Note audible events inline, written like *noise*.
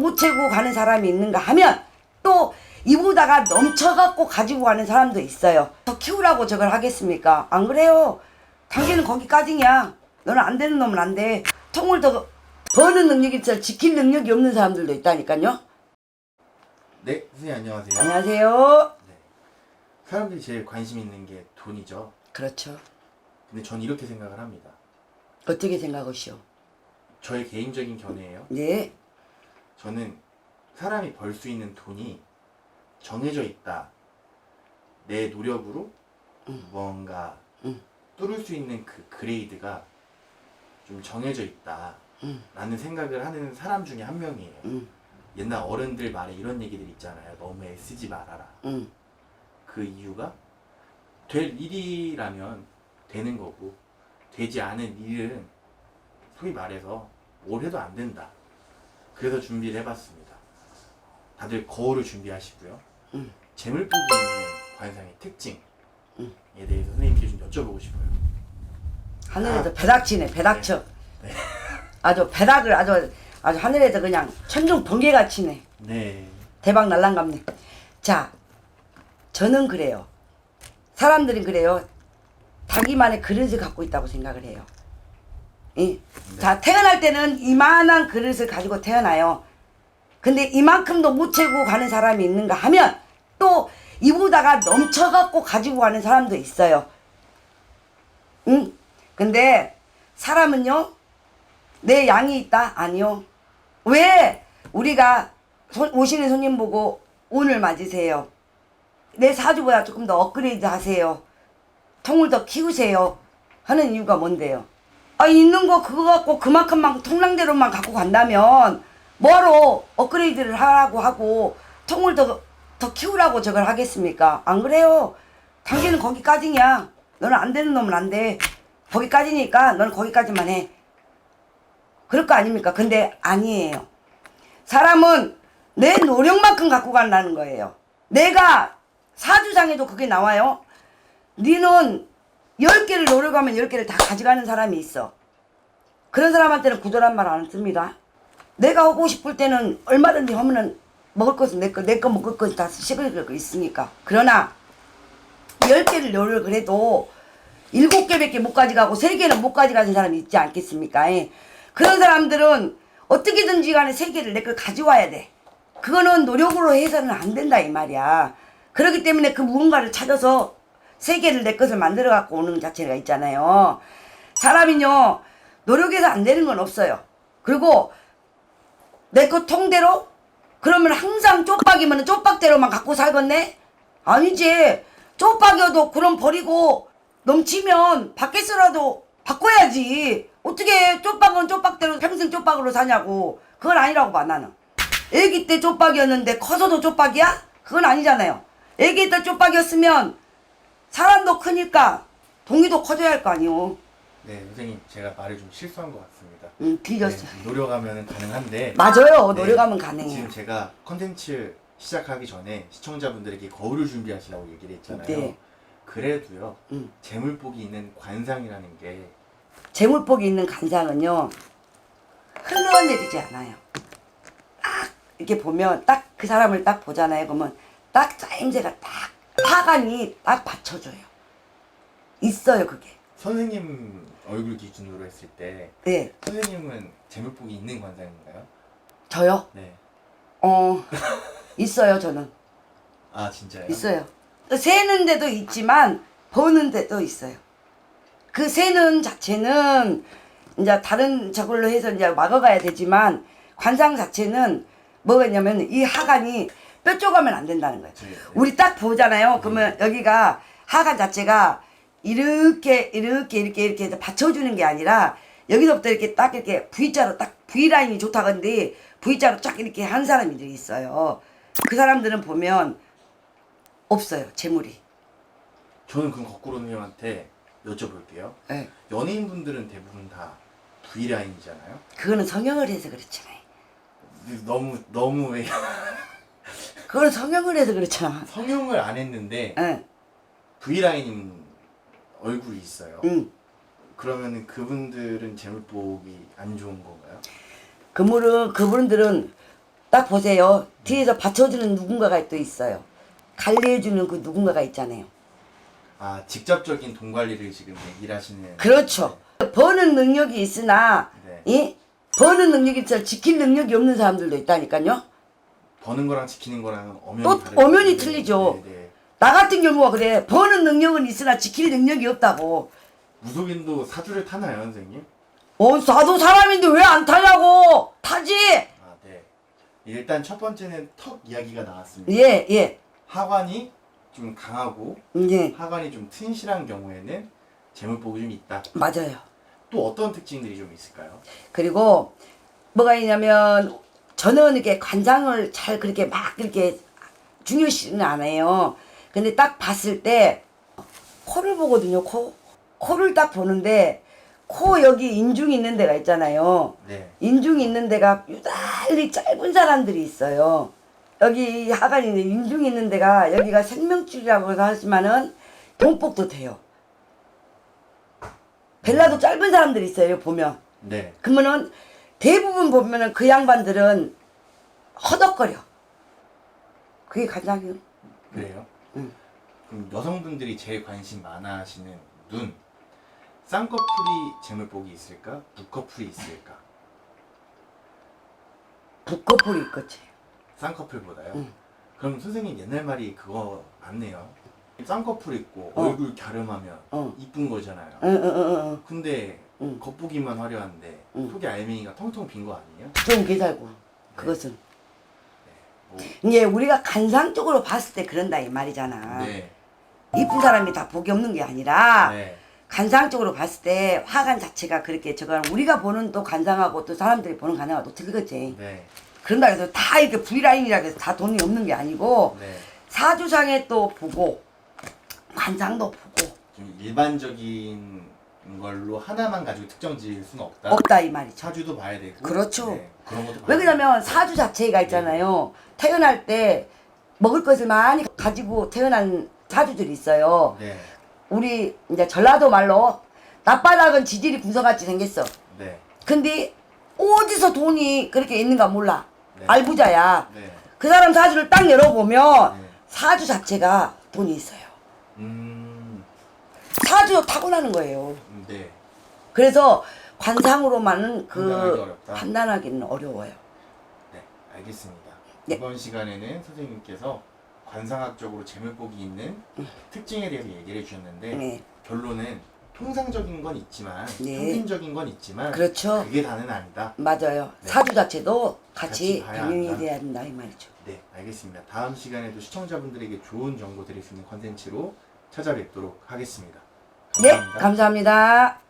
못 채고 가는 사람이 있는가 하면 또 이보다가 넘쳐갖고 가지고 가는 사람도 있어요. 더 키우라고 저걸 하겠습니까? 안 그래요. 당신은 거기까지냐. 너는 안 되는 놈은 안 돼. 통을 더 버는 능력이 있어 지킬 능력이 없는 사람들도 있다니까요. 네, 선생님 안녕하세요. 안녕하세요. 네. 사람들이 제일 관심 있는 게 돈이죠. 그렇죠. 근데 전 이렇게 생각을 합니다. 어떻게 생각하시오? 저의 개인적인 견해예요. 네. 저는 사람이 벌 수 있는 돈이 정해져 있다. 내 노력으로 뭔가 음. 뚫을 수 있는 그 그레이드가 좀 정해져 있다. 음. 라는 생각을 하는 사람 중에 한 명이에요. 음, 옛날 어른들 말에 이런 얘기들 있잖아요. 너무 애쓰지 말아라. 음, 그 이유가 될 일이라면 되는 거고 되지 않은 일은 소위 말해서 뭘 해도 안 된다. 그래서 준비를 해봤습니다. 다들 거울을 준비하시고요. 음. 재물복이 있는 관상의 특징에 음. 대해서 선생님께 좀 여쭤보고 싶어요. 하늘에서 아. 배닥치네, 배닥쳐. 네. *laughs* 아주 배닥을 아주 아주 하늘에서 그냥 천둥 번개가 치네. 네. 대박 날랑갑네. 자, 저는 그래요. 사람들은 그래요. 자기만의 그릇을 갖고 있다고 생각을 해요. 예. 자, 태어날 때는 이만한 그릇을 가지고 태어나요. 근데 이만큼도 못 채고 가는 사람이 있는가 하면 또 이보다가 넘쳐갖고 가지고 가는 사람도 있어요. 응? 근데 사람은요, 내 양이 있다? 아니요. 왜 우리가 손- 오시는 손님 보고 운을 맞으세요? 내 사주보다 조금 더 업그레이드 하세요. 통을 더 키우세요. 하는 이유가 뭔데요? 아, 있는 거 그거 갖고 그만큼만 통랑대로만 갖고 간다면 뭐로 업그레이드를 하라고 하고 통을 더, 더 키우라고 저걸 하겠습니까? 안 그래요. 당신은 거기까지냐. 너는 안 되는 놈은 안 돼. 거기까지니까 너는 거기까지만 해. 그럴 거 아닙니까? 근데 아니에요. 사람은 내 노력만큼 갖고 간다는 거예요. 내가 사주상에도 그게 나와요. 니는 10개를 노력하면 10개를 다 가져가는 사람이 있어. 그런 사람한테는 구조란 말안 씁니다. 내가 하고 싶을 때는 얼마든지 하면은 먹을 것은 내 거, 내 거 먹을 것은 다 식을 거 있으니까. 그러나 10개를 노력을 해도 일곱 개밖에 못 가져가고 세 개는 못 가져가는 사람이 있지 않겠습니까? 예. 그런 사람들은 어떻게든지 간에 세 개를 내 걸 가져와야 돼. 그거는 노력으로 해서는 안 된다 이 말이야. 그렇기 때문에 그 무언가를 찾아서 세 개를 내 것을 만들어 갖고 오는 자체가 있잖아요. 사람이요 노력해서 안 되는 건 없어요. 그리고 내 것 통대로 그러면 항상 쪽박이면 쪽박대로만 갖고 살겠네? 아니지. 쪽박이어도 그럼 버리고 넘치면 밖에서라도 바꿔야지. 어떻게 쪽박은 쪽박대로 평생 쪽박으로 사냐고. 그건 아니라고 봐 나는. 애기 때 쪽박이었는데 커서도 쪽박이야? 그건 아니잖아요. 애기 때 쪽박이었으면 사람도 크니까 동이도 커져야 할 거 아니오. 네, 선생님 제가 말을 좀 실수한 것 같습니다. 응, 뒤졌어. 네, 노력하면 가능한데 맞아요. 네. 노력하면 가능해요. 지금 제가 컨텐츠 시작하기 전에 시청자분들에게 거울을 준비하시라고 얘기를 했잖아요. 네. 그래도요, 음. 재물복이 있는 관상이라는 게 재물복이 있는 간상은요 흘러내리지 않아요. 딱 이렇게 보면 딱 그 사람을 딱 보잖아요. 그러면 딱 짜임새가 딱 화관이 딱 받쳐줘요. 있어요 그게. 선생님 얼굴 기준으로 했을 때 네, 선생님은 재물복이 있는 관상인가요? 저요. 네. 어 있어요 저는 아 진짜요? 있어요. 세는 데도 있지만 버는 데도 있어요. 그 세는 자체는 이제 다른 저걸로 해서 이제 막아가야 되지만 관상 자체는 뭐겠냐면 이 하관이 뼈쪽하면 안 된다는 거예요. 네. 우리 딱 보잖아요. 그러면 여기가 하관 자체가 이렇게 이렇게 이렇게 이렇게 해서 받쳐주는 게 아니라 여기서부터 이렇게 딱 이렇게 V자로 딱 V 라인이 좋다건데 V자로 쫙 이렇게 한 사람들이 있어요. 그 사람들은 보면 없어요 재물이. 저는 그럼 거꾸로 선생님한테 여쭤볼게요. 예. 연예인분들은 대부분 다 V 라인이잖아요. 그거는 성형을 해서 그렇잖아요. 너무 너무 왜 그거는 성형을 해서 그렇잖아. 성형을 안 했는데 응, V 라인 얼굴이 있어요. 응. 그러면 그분들은 재물복이 안 좋은 건가요? 그물은 그분들은 딱 보세요. 뒤에서 받쳐주는 누군가가 또 있어요. 관리해주는 그 누군가가 있잖아요. 아 직접적인 돈 관리를 지금 얘기를 하시는. 그렇죠. 버는 능력이 있으나, 네. 이 버는 능력이 있어 지킬 능력이 없는 사람들도 있다니까요. 버는 거랑 지키는 거랑 엄연히 또 다르죠. 엄연히 네, 틀리죠. 네, 네. 나 같은 경우가 그래. 버는 능력은 있으나 지킬 능력이 없다고. 무속인도 사주를 타나요, 선생님? 어, 나도 사람인데 왜 안 타냐고! 타지! 아 네. 일단 첫 번째는 턱 이야기가 나왔습니다. 예, 예, 하관이 좀 강하고 예, 하관이 좀 튼실한 경우에는 재물복이 좀 있다. 맞아요. 또 어떤 특징들이 좀 있을까요? 그리고 뭐가 있냐면 저는 이렇게 관장을 잘 그렇게 막 그렇게 중요시는 안 해요. 근데 딱 봤을 때 코를 보거든요. 코 코를 딱 보는데 코 여기 인중이 있는 데가 있잖아요. 네. 인중이 있는 데가 유달리 짧은 사람들이 있어요. 여기 하관이 있는 인중이 있는 데가 여기가 생명줄이라고 하지만은 돈복도 돼요. 벨라도 짧은 사람들이 있어요. 보면. 네. 그러면은 대부분 보면은 그 양반들은 허덕거려. 그게 가장 그래요? 응. 그럼 여성분들이 제일 관심 많아 하시는 눈. 쌍꺼풀이 재물복이 있을까? 무커풀이 있을까? 북커풀이 있겠지. 쌍꺼풀보다요? 응. 그럼 선생님 옛날 말이 그거 맞네요. 쌍꺼풀 있고 어. 얼굴 갸름하면 어. 이쁜 거잖아요. 응, 응, 응, 응. 근데 응. 겉보기만 화려한데 응. 속에 알맹이가 텅텅 빈 거 아니에요? 좀 개살고. 그것은. 뭐, 이제 우리가 간상적으로 봤을 때 그런다 이 말이잖아. 네. 이쁜 사람이 다 복이 없는 게 아니라 네. 간상적으로 봤을 때 화관 자체가 그렇게 저거 우리가 보는 또 간상하고 또 사람들이 보는 간상하고 또 틀리겠지. 네. 그런다 해서 다 이렇게 V라인이라 해서 다 돈이 없는 게 아니고 네. 사주상에 또 보고 관상도 보고 좀 일반적인 걸로 하나만 가지고 특정 지을 수는 없다. 없다 이 말이죠. 사주도 봐야 되고. 그렇죠. 네. 그런 것도 봐야 왜 그러냐면 사주 자체가 있잖아요. 태어날 때 먹을 것을 많이 가지고 태어난 사주들이 있어요. 네. 우리 이제 전라도 말로 낮바닥은 지질이 궁서같이 생겼어. 네. 근데 어디서 돈이 그렇게 있는가 몰라. 네. 알부자야. 네. 그 사람 사주를 딱 열어보면 네. 사주 자체가 돈이 있어요. 음. 사주도 타고나는 거예요. 네. 그래서 관상으로만은 그 판단하기 어렵다. 판단하기는 어려워요. 네. 알겠습니다. 네. 이번 시간에는 선생님께서 관상학적으로 재물복이 있는 특징에 대해서 얘기를 해주셨는데 네. 결론은 통상적인 건 있지만 네. 평균적인 건 있지만 그렇죠. 그게 다는 아니다. 맞아요. 네. 사주 자체도 같이 같이 봐야 병행이 한다. 돼야 된다 이 말이죠. 네, 알겠습니다. 다음 시간에도 시청자분들에게 좋은 정보 드릴 수 있는 컨텐츠로 찾아뵙도록 하겠습니다. 네, 감사합니다. 감사합니다.